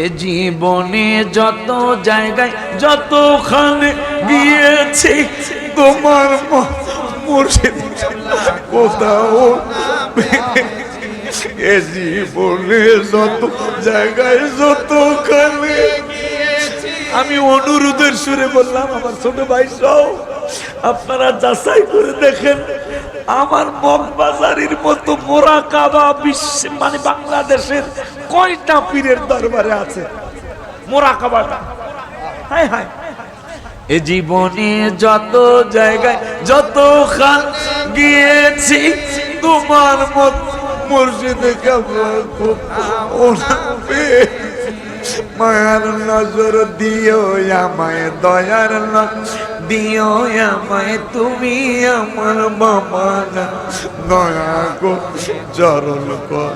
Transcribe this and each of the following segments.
এ জীবনে যত জায়গায় যতখানে গিয়েছি, তোমার কোথাও এ জীবনে যত জায়গায় যতখানে আমি অনুরোধের সুরে বললাম, আমার ছোট ভাই সহ আপনারা যাচাই করে দেখেন আমার মগবাজারির মতো মোরা কাবা বিশ্ব মানে বাংলাদেশের কয়টা পীরের দরবারে আছে? মোরা কাবাটা হায় হায়। এ জীবনে যত জায়গায়, যত খান গিয়েছি, তোমার মত মুর্শিদে মায়ার নজর দিও আমায়, দয়ার দিও আমায়, তুমি আমার বাবা না দয়া গো কর।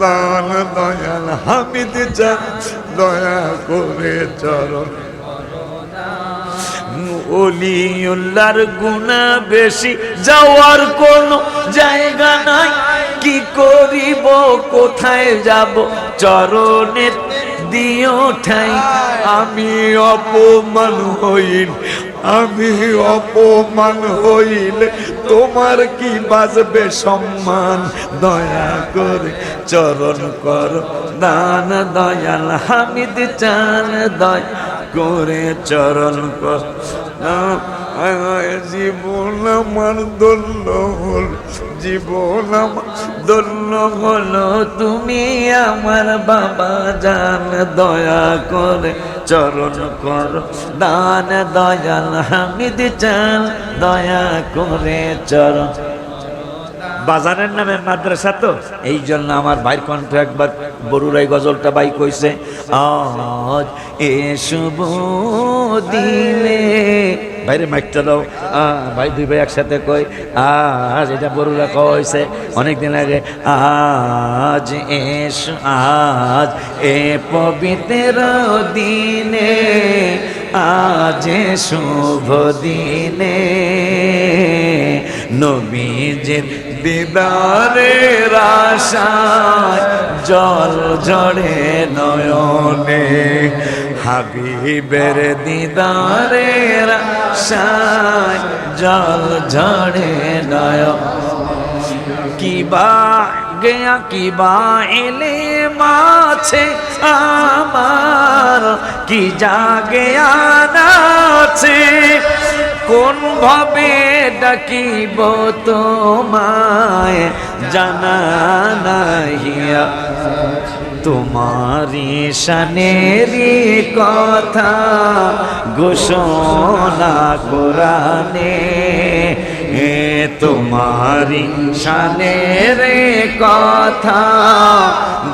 দান দয়াল, হামিদ চান দয়া করে চরণ অলিউল্লার গুণা বেশি, যাওয়ার কোনো জায়গা নাই। কি করিব, কোথায় যাব? চরণের দিও ঠাই। আমি অপমান হইল আমি অপমান হইলে তোমার কি বাজবে সম্মান? দয়া করে চরণ কর। দান দয়াল হামিদ চান, দয় করে চরণ কর। জীবন আমার দল্য হল, জীবন আমার দন্য হলো। তুমি আমার বাবা জান, দয়া করে চরণ কর। দান, দয়াল, হামিদ চান দয়া করে চরণ। বাজারের নামে মাদ্রাসা তো? এই জন্য আমার ভাইয়ের কণ্ঠ একবার বরুরাই গজলটা বাই কইছে, আজ এ শুভ দিনে ভাইরে মাইকটা দাও ভাই দুই ভাই একসাথে কই? আজ এটা বড়ুরা কইছে, অনেকদিন আগে, আজ এস, আজ এ পবিত্র দিনে, আজ শুভ দিনে, নবীজির দিদারের আশায় জল ঝরে নয়নে। হাবিবের দিদারের আশায় জল ঝরে নয়ন। কিবা গয়া, কিবা এলে মাছে আমার, কি জাগে আনাছে? কোন ভাবে ডাকিব তোমায়? জানা নাহিয়া তোমারি শানেরি কথা ঘোষণা কোরআনে। তোমারি শানের কথা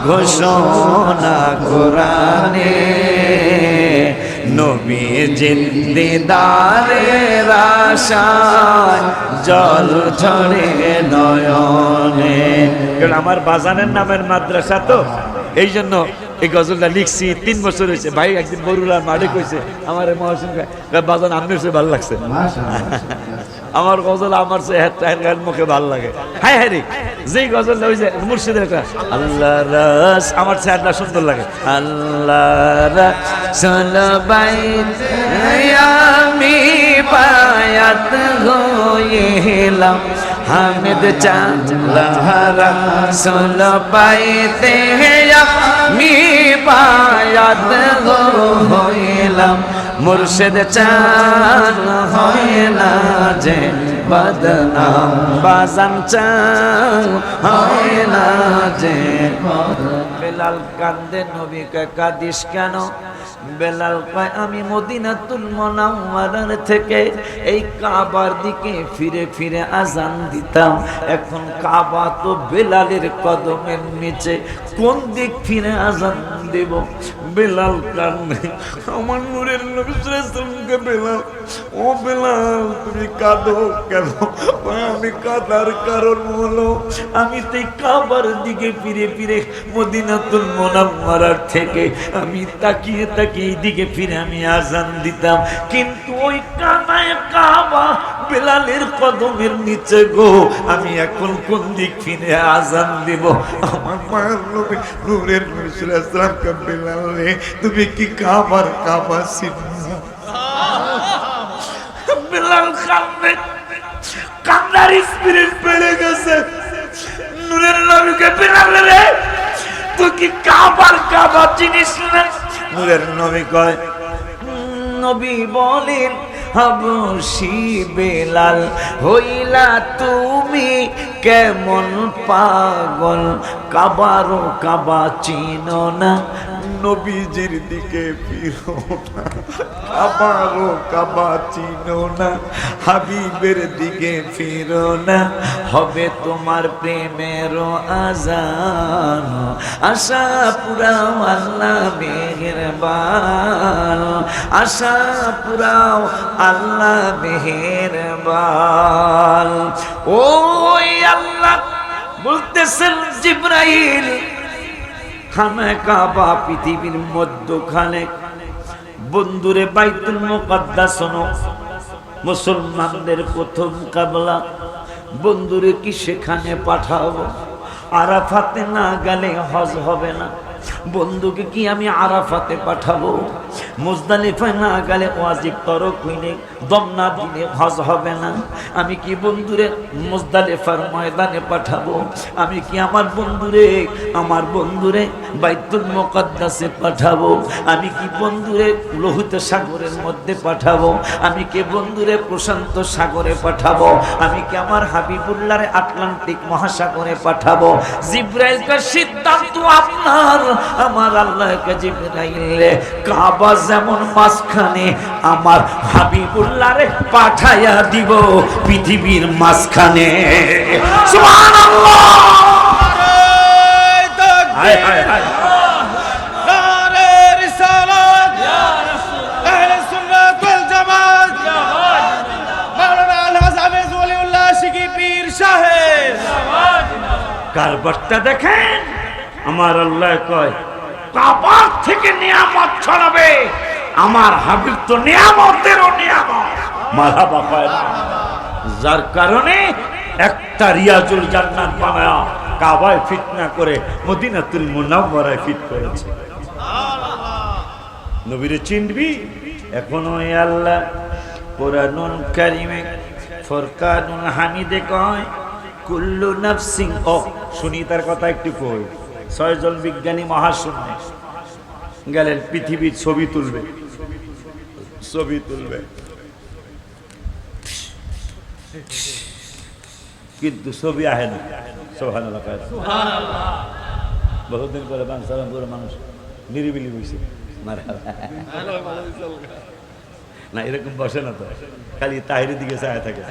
ঘোষণা কোরআনে। নবী জিন্দিদারের আশায় জল ঝরে নয়নে। কারণ আমার বাজানের নামের মাদ্রাসা তো? এই জন্য এই গজলটা লিখছি তিন বছর হয়েছে। ভাই একদিন বরুলার মাঠে কইছে আমার মহাসিন বাজান চেয়ে ভালো লাগছে। আমার গজল আমার মুখে ভালো লাগে। হ্যাঁ হ্যাঁ রে, যেই গজল মুর্শিদের একটা আল্লাহ রাস, আমার চেহারটা সুন্দর লাগে। আল্লাহ আমি হামিদ চালাহারা সোল পাইতে আমি পায়াত হইলাম মুর্শিদ চান হয় না যে বদনাম। বাজান চান হয় না যে বেলাল কান্দে নবীকে কাদিস কেন? বেলাল কয়, আমি মদিনাতুল মোনাওয়ারার থেকে এই কাবার দিকে ফিরে ফিরে আজান দিতাম। এখন কাবা তো বেলালের কদমের নিচে। কোন দিক ফিরে আজান দেব। বেলাল কান্দে আমার নূরের বেলাল। ও বেলাল, তুমি কাঁদো কেন? আমি কাঁদার কারণ হলো, আমি তো কাবার দিকে ফিরে ফিরে মদিনাতুল মোনাম্মারার থেকে আমি তাকিয়ে তাকিয়ে দিকে ফিরে আমি আজান দিতাম। কিন্তু ওই কানায় কাবা বেলালের কদমের নিচে গো, আমি এখন কোন দিক ফিরে আজান দিব? আমার মায়ের নবী নূরের নূরুলামকে বেলাল রে তুমি কি কাবার কাবা চিনো? বেলাল কান্দে কান্দার স্পিরিট বেড়ে গেছে। নূরের নবীকে বেলাল রে, তুই কি কাবার কাবা চিনিস না? নূরের নবী কয় নবী বলেন হাবসি বেলাল হইলা তুমি কেমন পাগল? কাবারও কাবা চিনো না। নবীজির দিকে ফিরো না। কাবা চিনো না, হাবিবের দিকে ফিরো না। হবে তোমার প্রেমের আজান, আশা পুরাও আল্লাহ মেহেরবান। আশা পুরাও আল্লাহ মেহেরবান। ওই আল্লাহ বলতেছেন জিব্রাইল খানা কাবা পৃথিবীর মধ্যখানে। বন্ধুরে বাইতুল শোনো। মুসলমানদের প্রথম কাবলা। বন্ধুরে কি সেখানে পাঠাবো? আরাফাতে না গেলে হজ হবে না। বন্ধুকে কি আমি আরাফাতে পাঠাবো? মুজদালিফায় না গেলে ওয়াজিব তরক হইলে দম না দিলে হজ হবে না। আমি কি বন্ধুরে মুজদালিফার ময়দানে পাঠাবো? আমি কি আমার বন্ধুরে আমার বন্ধুরে বাইতুল মুকাদ্দাসে পাঠাবো? আমি কি বন্ধুরে লোহিত সাগরের মধ্যে পাঠাবো? আমি কি বন্ধুরে প্রশান্ত সাগরে পাঠাবো? আমি কি আমার হাবিবুল্লাহরে আটলান্টিক মহাসাগরে পাঠাবো? জিব্রাইলকে সিদ্ধান্ত আপনার আমার আল্লাহকে জিব্রাইলে কাবা যেমন মাঝখানে আমার হাবিবুল্লাহরে পাঠাইয়া দিব পৃথিবীর মাঝখানে। সুবহানাল্লাহ! কারবারটা দেখেন। আমার আল্লাহ কয় কাবার থেকে নিয়ামত ছড়াবে। আমার হাবিব তো নিয়ামতেরও নিয়ামত। মারহাবা কয় না। যার কারণে একটা রিয়াজুল জান্নাত বানায়া কাবায় ফিট না করে মদিনাতুল মুনাওয়ারায় ফিট করেছে। নবীরে চিনবি? এখনও আল্লাহ কোরআনুল কারিমে ফরকানুল হামিদে কয় কুল্লু নাফসিং ও শুনি তার কথা একটু কই। ছয়জন বিজ্ঞানী মহাশূন্য গেলেন পৃথিবীর ছবি তুলবে। ছবি তুলবে। কিন্তু ছবি আহে না। সোহানুল্লাহ কয় না। বহুদিন পরে বাংসারামপুর মানুষ নিরিবিলি বসে। না এরকম বসে না তো। খালি তাহিরের দিকে চায় থাকে।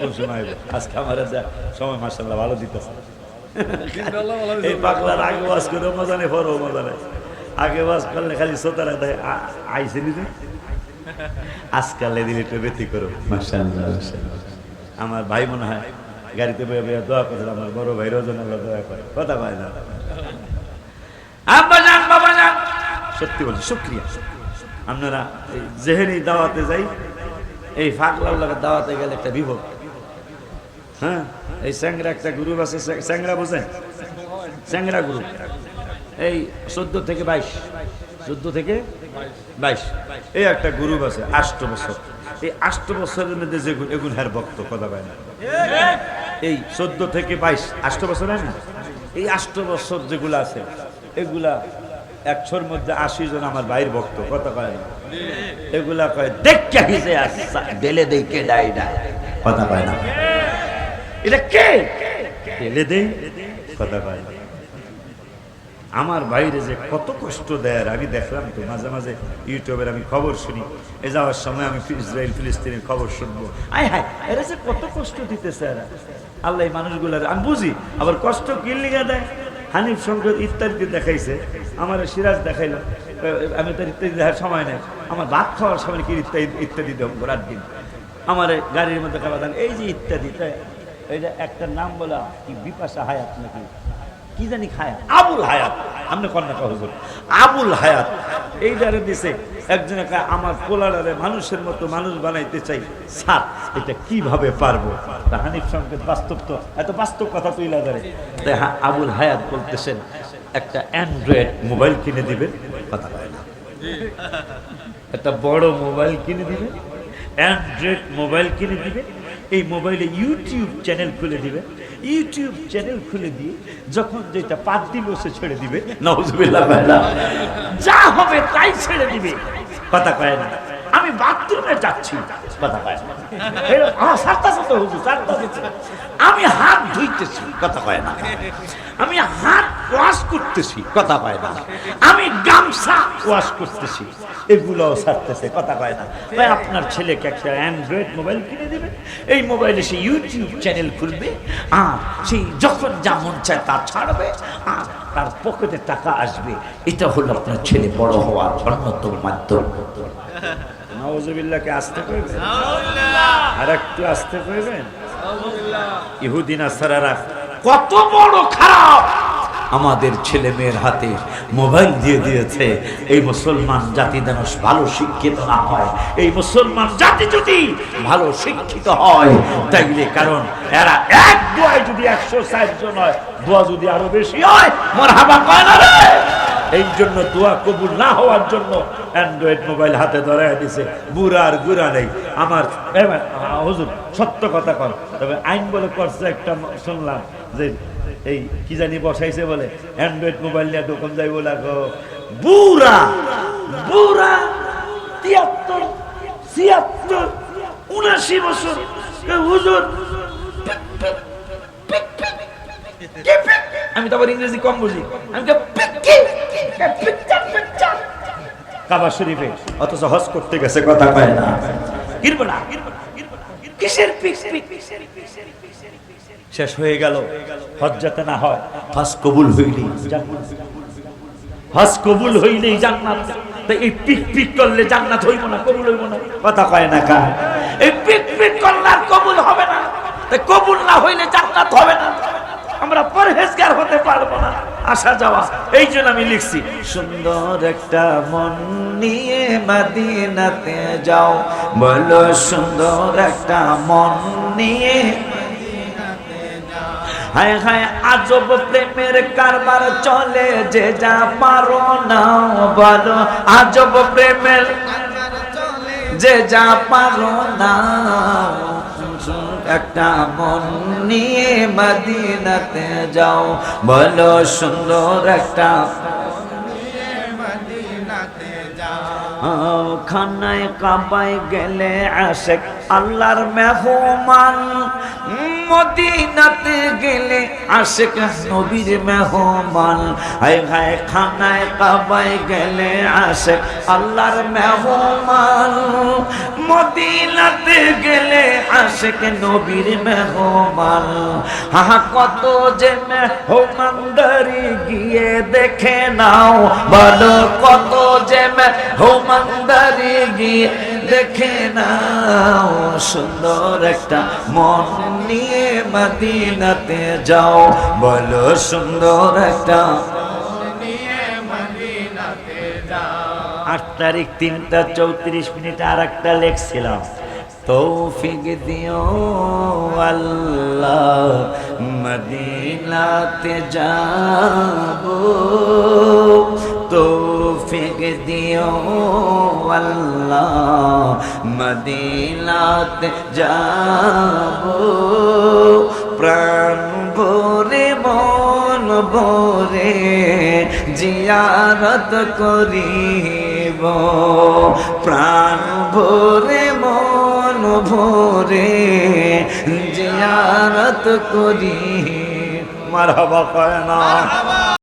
কোন সময়? আজকে আমার সময় মাসাল্লাহ ভালো দিতেছে। এই পাগলার আগে বাস করে মজা নেই পরও মজা নেই আগে বাস করলে খালি সোতারা দেয় আইসে নিতে আজকাল দিলে একটু বেশি করো আমার ভাই মনে হয় গাড়িতে বয়ে বয়ে দোয়া করে আমার বড় ভাই রোজন দোয়া করে কথা পায় না আব্বা যান বাবা যান সত্যি বলছি শুক্রিয়া আপনারা এই জেহেরি দাওয়াতে যাই এই ফাগলার লাগে দাওয়াতে গেলে একটা বিভোগ হ্যাঁ? এই স্যাংরা একটা গ্রুপ আছে, স্যাং- স্যাংরা বোঝেন স্যাংরা গ্রুপ এই চোদ্দ থেকে বাইশ। চোদ্দ থেকে বাইশ। এই একটা গ্রুপ আছে, আষ্ট বছর। এই আষ্ট বছরের মধ্যে যে এগুন হ্যার ভক্ত কথা পায় না। এই চোদ্দ থেকে বাইশ, আষ্ট বছর হয় না? এই আষ্ট বছর যেগুলো আছে, এগুলা একশোর মধ্যে আশি জন আমার ভাইয়ের ভক্ত কথা কয় না। এগুলা কয় দেখ হিসে ডেলে দেই কে ডাই ডাই। কথা কয় না। এটা কে? ডেলে দেই, কথা না আমার বাইরে যে কত কষ্ট দেয় আমি দেখলাম তো, মাঝে মাঝে ইউটিউবের আমি খবর শুনি। এ যাওয়ার সময় আমি ইসরায়েল, ফিলিস্তিনের খবর শুনব। আয় হায়, এরা যে কত কষ্ট দিতেছে এরা। আল্লাহ এই মানুষগুলার আমি বুঝি, আবার কষ্ট কি লিগা দেয়। হানিফ সংকেত ইত্যাদি দেখাইছে। আমার সিরাজ দেখাইল। আমি তার ইত্যাদি দেখার সময় নেই। আমার ভাত খাওয়ার সময় কি ইত্যাদি ইত্যাদি দেব রাত দিন? আমার গাড়ির মধ্যে খাওয়া দান। এই যে ইত্যাদি তাই এইটা একটা নাম বলা কি বিপাশা হায়াত নাকি? কি জানি খায়াত আবুল হায়াত। আপনি কন্যা হুজুর? আবুল হায়াত। এইটারে দিছে, একজনে আমার পোলারে মানুষের মতো মানুষ বানাইতে চাই। স্যার, এটা কীভাবে পারব? তা হানিফ সংকেত বাস্তব তো। এত বাস্তব কথা তুইলা ধরে। তাই হা- আবুল হায়াত বলতেছেন, একটা অ্যান্ড্রয়েড মোবাইল কিনে দিবেন কথা বলে না। একটা বড় মোবাইল কিনে দিবে, অ্যান্ড্রয়েড মোবাইল কিনে দিবে এই মোবাইলে ইউটিউব চ্যানেল খুলে দিবে। ইউটিউব চ্যানেল খুলে দিয়ে যখন যেটা পাঁচ দিবসে ছেড়ে দিবে যা হবে তাই ছেড়ে দিবে। কথা কয় না। আমি বাথরুমে যাচ্ছি। কথা কয় না। আমি হাত ধুইতেছি। কথা কয় না। আমি হাত ওয়াশ করতেছি কথা কয় না। আমি গামছা ওয়াশ করতেছি এগুলোও সারতেছে কথা কয় না। ভাই আপনার ছেলেকে একটা অ্যান্ড্রয়েড মোবাইল কিনে দেবে এই মোবাইলে সে ইউটিউব চ্যানেল খুলবে আর সেই যখন যা মন চায় তা ছাড়বে আর তার পকেটে টাকা আসবে। এটা হলো আপনার ছেলে বড় হওয়ার অন্যতম মাধ্যম। নওয়াজবিল্লাহকে আসতে কইবেন? আর একটু আসতে কইবেন? ইহুদিনা সারারা কত বড় খারাপ! আমাদের ছেলে মেয়ের হাতে মোবাইল দিয়ে দিয়েছে, এই মুসলমান জাতি যেন ভালো শিক্ষিত না হয়, এই মুসলমান জাতি যদি ভালো শিক্ষিত হয়, তাইলে কারণ এরা এক দোয়ায় যদি একশো ষাট জন হয়, দোয়া যদি আরও বেশি হয় মোর হাবা কয় না রে। এই জন্য দোয়া কবুল না হওয়ার জন্য অ্যান্ড্রয়েড মোবাইল হাতে ধরায় দিছে বুড়া আর গুড়া নেই। আমার হুজুর, সত্য কথা কর তবে আইন বলে করছে একটা শুনলাম যে এই কি জানি বসাইছে বলে অ্যান্ড্রয়েড মোবাইল নিয়ে দোকান যাইব লাগো বুড়া বুড়া, তিয়াত্তর, ছিয়াত্তর, উনাশি বছর। হুজুর আমি তো ইংরেজি কম বুঝি। আমি। কাবা শরীফে। অথচ হজ করতে গেছে কথা কয় না। কিরবো না কিসের পিক পিক পিক? শেষ হয়ে গেল। হজ যাতে না হয়। হজ কবুল হইলেই হজ কবুল হইলেই জান্নাত। তো এই পিক পিক করলে জান্নাত হইব না কবুল হইব না। কথা কয় না কা এই পিক পিক করলে আর কবুল হবে না। তো কবুল না হইলে জান্নাত হবে না। আমরা পরহেজগার হতে পারব না আসা যাওয়া। এই জন্য আমি লিখছি সুন্দর একটা মন নিয়ে মাদিনাতে যাও। বলো সুন্দর একটা মন নিয়ে হায় হায় আজব প্রেমের কারবার চলে যে যা পারো না বলো। আজব প্রেমের যে যা পারো না একটা মন নিয়ে মদিনাতে যাও। বলো সুন্দর একটা খানায় কাবায় গেলে আশেক আল্লাহর মেহমান। মদিনাতে গেলে আশেক নবীর মেহমান। হায় হায় খানায় কাবায় গেলে আশেক আল্লাহর মেহমান। মদিনাতে গেলে আশেক নবীর মেহমান। হা কত যে মেহমানদারি গিয়ে দেখে নাও। বলো, কত যে মেহমানদারি গিয়ে দেখে নাও। সুন্দর একটা মন নিয়ে মদিনাতে যাও। বলো সুন্দর একটা। আট তারিখ তিনটা চৌত্রিশ মিনিট আর একটা লেখছিলাম। তৌফিক দিও আল্লাহ, মদিনাতে যাব। তৌফিক দিও আল্লাহ। মদিনাতে যাব প্রাণ ভরে মন ভরে জিয়ারত করিব। প্রাণ ভরে মন ভরে জিয়ারত করি মারহাবা কয় না।